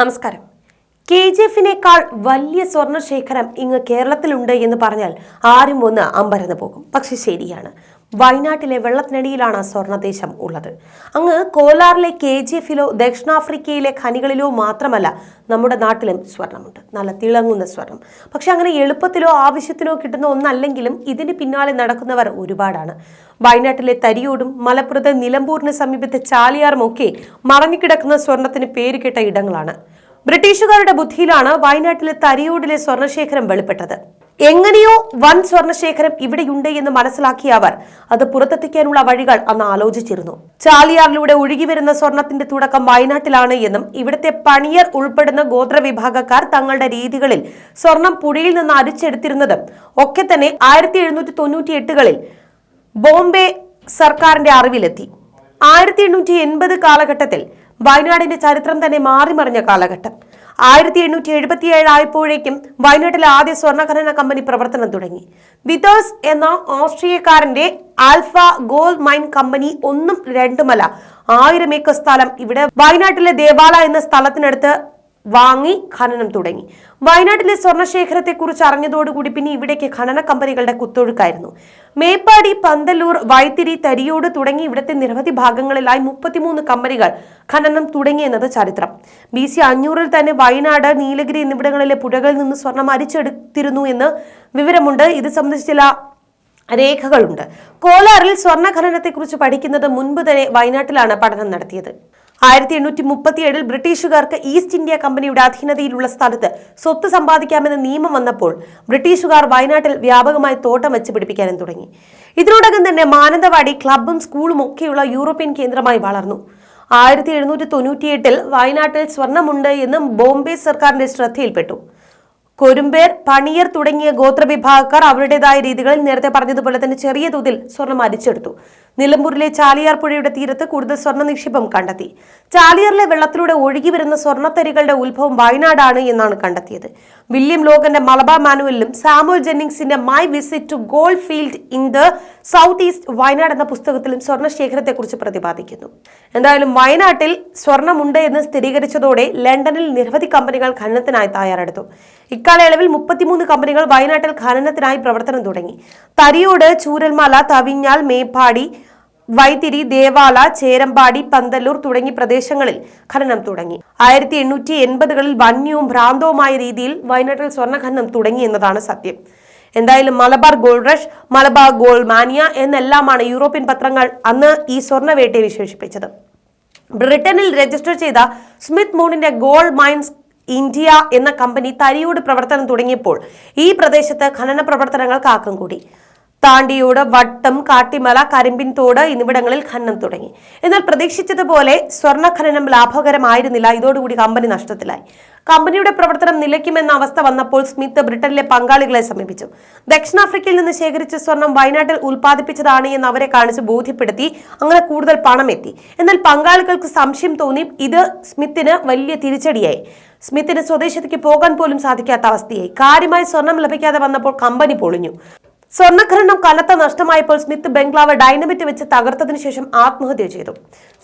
നമസ്കാരം. K G എഫിനേക്കാൾ വലിയ സ്വർണശേഖരം ഇങ്ങ് കേരളത്തിലുണ്ട് എന്ന് പറഞ്ഞാൽ ആരും ഒന്ന് അമ്പരന്ന് പോകും. പക്ഷെ ശരിയാണ്. വയനാട്ടിലെ വെള്ളത്തിനടിയിലാണ് സ്വർണദേശം ഉള്ളത്. അങ്ങ് കോലാറിലെ കെ ജി എഫിലോ ദക്ഷിണാഫ്രിക്കയിലെ ഖനികളിലോ മാത്രമല്ല നമ്മുടെ നാട്ടിലും സ്വർണമുണ്ട്. നല്ല തിളങ്ങുന്ന സ്വർണം. പക്ഷെ അങ്ങനെ എളുപ്പത്തിലോ ആവശ്യത്തിനോ കിട്ടുന്ന ഒന്നല്ലെങ്കിലും ഇതിന് പിന്നാലെ നടക്കുന്നവർ ഒരുപാടാണ്. വയനാട്ടിലെ തരിയോടും മലപ്പുറത്ത് നിലമ്പൂരിന് സമീപത്തെ ചാലിയാറും ഒക്കെ മറഞ്ഞുകിടക്കുന്ന സ്വർണത്തിന് പേരുകെട്ട ഇടങ്ങളാണ്. ബ്രിട്ടീഷുകാരുടെ ബുദ്ധിയിലാണ് വയനാട്ടിലെ തരിയോടിലെ സ്വർണശേഖരം വെളിപ്പെട്ടത്. എങ്ങനെയോ വൻ സ്വർണശേഖരം ഇവിടെയുണ്ട് എന്ന് മനസ്സിലാക്കിയ അവർ അത് പുറത്തെത്തിക്കാനുള്ള വഴികൾ അന്ന് ആലോചിച്ചിരുന്നു. ചാലിയാറിലൂടെ ഒഴുകിവരുന്ന സ്വർണത്തിന്റെ തുടക്കം വയനാട്ടിലാണ് എന്നും ഇവിടുത്തെ പണിയർ ഉൾപ്പെടുന്ന ഗോത്ര വിഭാഗക്കാർ തങ്ങളുടെ രീതികളിൽ സ്വർണം പുഴയിൽ നിന്ന് അരിച്ചെടുത്തിരുന്നതും ഒക്കെ തന്നെ ആയിരത്തി എഴുന്നൂറ്റി തൊണ്ണൂറ്റി എട്ടുകളിൽ ബോംബെ സർക്കാരിന്റെ അറിവിലെത്തി. ആയിരത്തി എണ്ണൂറ്റി എൺപത് കാലഘട്ടത്തിൽ വയനാടിന്റെ ചരിത്രം തന്നെ മാറിമറിഞ്ഞ കാലഘട്ടം. ആയിരത്തി എണ്ണൂറ്റി എഴുപത്തിയേഴ് ആയപ്പോഴേക്കും വയനാട്ടിലെ ആദ്യ സ്വർണഖനന കമ്പനി പ്രവർത്തനം തുടങ്ങി. വിതേഴ്സ് എന്ന ഓസ്ട്രിയക്കാരന്റെ ആൽഫ ഗോൾഡ് മൈൻ കമ്പനി ഒന്നും രണ്ടുമല്ല ആയിരം ഏക്കർ സ്ഥലം ഇവിടെ വയനാട്ടിലെ ദേവാല എന്ന സ്ഥലത്തിനടുത്ത് വാങ്ങി ഖനനം തുടങ്ങി. വയനാട്ടിലെ സ്വർണശേഖരത്തെക്കുറിച്ച് അറിഞ്ഞതോടുകൂടി പിന്നെ ഇവിടേക്ക് ഖനന കമ്പനികളുടെ കുത്തൊഴുക്കായിരുന്നു. മേപ്പാടി പന്തല്ലൂർ വൈത്തിരി തരിയോട് തുടങ്ങി ഇവിടുത്തെ നിരവധി ഭാഗങ്ങളിലായി മുപ്പത്തിമൂന്ന് കമ്പനികൾ ഖനനം തുടങ്ങിയെന്നത് ചരിത്രം. ബി സി അഞ്ഞൂറിൽ തന്നെ വയനാട് നീലഗിരി എന്നിവിടങ്ങളിലെ പുഴകളിൽ നിന്ന് സ്വർണം അരിച്ചെടുത്തിരുന്നു എന്ന് വിവരമുണ്ട്. ഇത് സംബന്ധിച്ച് ചില രേഖകളുണ്ട്. കോലാറിൽ സ്വർണ ഖനനത്തെക്കുറിച്ച് പഠിക്കുന്നത് മുൻപ് തന്നെ വയനാട്ടിലാണ് പഠനം നടത്തിയത്. ആയിരത്തി എണ്ണൂറ്റി മുപ്പത്തിയേഴിൽ ബ്രിട്ടീഷുകാർക്ക് ഈസ്റ്റ് ഇന്ത്യ കമ്പനിയുടെ അധീനതയിലുള്ള സ്ഥലത്ത് സ്വത്ത് സമ്പാദിക്കാമെന്ന നിയമം വന്നപ്പോൾ ബ്രിട്ടീഷുകാർ വയനാട്ടിൽ വ്യാപകമായി തോട്ടം വെച്ച് പിടിപ്പിക്കാനും തുടങ്ങി. ഇതിനോടകം തന്നെ മാനന്തവാടി ക്ലബും സ്കൂളും ഒക്കെയുള്ള യൂറോപ്യൻ കേന്ദ്രമായി വളർന്നു. ആയിരത്തി എഴുന്നൂറ്റി തൊണ്ണൂറ്റിയെട്ടിൽ വയനാട്ടിൽ സ്വർണമുണ്ട് എന്ന് ബോംബെ സർക്കാരിന്റെ ശ്രദ്ധയിൽപ്പെട്ടു. കൊരുമ്പേർ പണിയർ തുടങ്ങിയ ഗോത്രവിഭാഗക്കാർ അവരുടേതായ രീതികളിൽ നേരത്തെ പറഞ്ഞതുപോലെ തന്നെ ചെറിയ തോതിൽ സ്വർണം അരിച്ചെടുത്തു. നിലമ്പൂരിലെ ചാലിയാർ പുഴയുടെ തീരത്ത് കൂടുതൽ സ്വർണ നിക്ഷേപം കണ്ടെത്തി. ചാലിയാറിലെ വെള്ളത്തിലൂടെ ഒഴുകി വരുന്ന സ്വർണത്തരികളുടെ ഉത്ഭവം വയനാടാണ് എന്നാണ് കണ്ടെത്തിയത്. വില്യം ലോഗന്റെ മലബാർ മാനുവലിലും Samuel ജെന്നിങ്സിന്റെ My Visit to Gold Field in the South East Wayanad എന്ന പുസ്തകത്തിലും സ്വർണ ശേഖരത്തെക്കുറിച്ച് പ്രതിപാദിക്കുന്നു. എന്തായാലും വയനാട്ടിൽ സ്വർണമുണ്ട് എന്ന് സ്ഥിരീകരിച്ചതോടെ ലണ്ടനിൽ നിരവധി കമ്പനികൾ ഖനനത്തിനായി തയ്യാറെടുത്തു. ഇക്കാലയളവിൽ മുപ്പത്തിമൂന്ന് കമ്പനികൾ വയനാട്ടിൽ ഖനനത്തിനായി പ്രവർത്തനം തുടങ്ങി. തരിയോട് ചൂരൽമല തവിഞ്ഞാൽ മേപ്പാടി വൈത്തിരി ദേവാല ചേരമ്പാടി പന്തല്ലൂർ തുടങ്ങിയ പ്രദേശങ്ങളിൽ ഖനനം തുടങ്ങി. ആയിരത്തി എണ്ണൂറ്റി എൺപതുകളിൽ വന്യവും ഭ്രാന്തവുമായ രീതിയിൽ വയനാട്ടിൽ സ്വർണഖനനം തുടങ്ങി എന്നതാണ് സത്യം. എന്തായാലും Malabar gold rush Malabar gold mania എന്നെല്ലാമാണ് European പത്രങ്ങൾ അന്ന് ഈ സ്വർണവേട്ടയെ വിശേഷിപ്പിച്ചത്. ബ്രിട്ടനിൽ രജിസ്റ്റർ ചെയ്ത സ്മിത്ത് മൂണിന്റെ ഗോൾഡ് മൈൻസ് ഇന്ത്യ എന്ന കമ്പനി തരിയോട് പ്രവർത്തനം തുടങ്ങിയപ്പോൾ ഈ പ്രദേശത്ത് ഖനന പ്രവർത്തനങ്ങൾക്ക് ആക്കം കൂടി. താണ്ടിയോട് വട്ടം കാട്ടിമല കരിമ്പിൻ തോട് എന്നിവിടങ്ങളിൽ ഖനനം തുടങ്ങി. എന്നാൽ പ്രതീക്ഷിച്ചതുപോലെ സ്വർണ ഖനനം ലാഭകരമായിരുന്നില്ല. ഇതോടുകൂടി കമ്പനി നഷ്ടത്തിലായി. കമ്പനിയുടെ പ്രവർത്തനം നിലയ്ക്കുമെന്ന അവസ്ഥ വന്നപ്പോൾ സ്മിത്ത് ബ്രിട്ടനിലെ പങ്കാളികളെ സമീപിച്ചു. ദക്ഷിണാഫ്രിക്കയിൽ നിന്ന് ശേഖരിച്ച സ്വർണം വയനാട്ടിൽ ഉൽപ്പാദിപ്പിച്ചതാണ് എന്ന് അവരെ കാണിച്ച് ബോധ്യപ്പെടുത്തി അങ്ങനെ കൂടുതൽ പണം എത്തി എന്നാൽ പങ്കാളികൾക്ക് സംശയം തോന്നി. ഇത് സ്മിത്തിന് വലിയ തിരിച്ചടിയായി. സ്മിത്തിന് സ്വദേശത്തേക്ക് പോകാൻ പോലും സാധിക്കാത്ത അവസ്ഥയായി. കാര്യമായി സ്വർണം ലഭിക്കാതെ വന്നപ്പോൾ കമ്പനി പൊളിഞ്ഞു. സ്വർണഖനനം കനത്ത നഷ്ടമായപ്പോൾ സ്മിത്ത് ബംഗ്ലാവ് ഡൈനമിറ്റ് വെച്ച് തകർത്തതിനു ശേഷം ആത്മഹത്യ ചെയ്തു.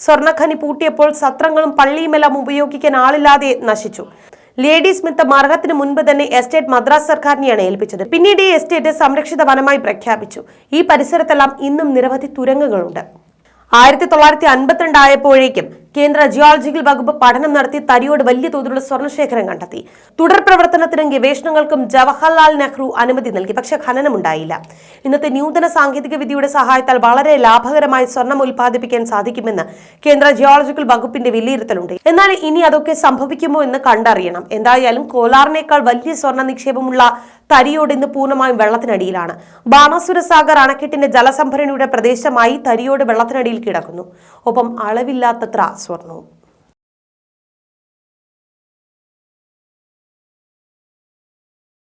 സ്വർണഖനി പൂട്ടിയപ്പോൾ സത്രങ്ങളും പള്ളിയുമെല്ലാം ഉപയോഗിക്കാൻ ആളില്ലാതെ നശിച്ചു. ലേഡി സ്മിത്ത് മരണത്തിന് മുൻപ് തന്നെ എസ്റ്റേറ്റ് മദ്രാസ് സർക്കാരിനെയാണ് ഏൽപ്പിച്ചത്. പിന്നീട് ഈ എസ്റ്റേറ്റ് സംരക്ഷിത വനമായി പ്രഖ്യാപിച്ചു. ഈ പരിസരത്തെല്ലാം ഇന്നും നിരവധി തുരങ്കങ്ങളുണ്ട്. ആയിരത്തി തൊള്ളായിരത്തി അൻപത്തിരണ്ട് ആയപ്പോഴേക്കും കേന്ദ്ര ജിയോളജിക്കൽ വകുപ്പ് പഠനം നടത്തി തരിയോട് വലിയ തോതിലുള്ള സ്വർണശേഖരം കണ്ടെത്തി. തുടർ പ്രവർത്തനത്തിനും ഗവേഷണങ്ങൾക്കും ജവഹർലാൽ നെഹ്റു അനുമതി നൽകി. പക്ഷേ ഖനനം ഉണ്ടായില്ല ഇന്നത്തെ നൂതന സാങ്കേതിക വിദ്യയുടെ സഹായത്താൽ വളരെ ലാഭകരമായി സ്വർണം ഉൽപ്പാദിപ്പിക്കാൻ സാധിക്കുമെന്ന് കേന്ദ്ര ജിയോളജിക്കൽ വകുപ്പിന്റെ വിലയിരുത്തലുണ്ട്. എന്നാൽ ഇനി അതൊക്കെ സംഭവിക്കുമോ എന്ന് കണ്ടറിയണം. എന്തായാലും കോലാറിനേക്കാൾ വലിയ സ്വർണ നിക്ഷേപമുള്ള തരിയോട് ഇന്ന് പൂർണമായും വെള്ളത്തിനടിയിലാണ്. ബാണാസുര സാഗർ അണക്കെട്ടിന്റെ ജലസംഭരണിയുടെ പ്രദേശമായി തരിയോട് വെള്ളത്തിനടിയിൽ കിടക്കുന്നു. ഒപ്പം അളവില്ലാത്തത്ര സ്വർണവും.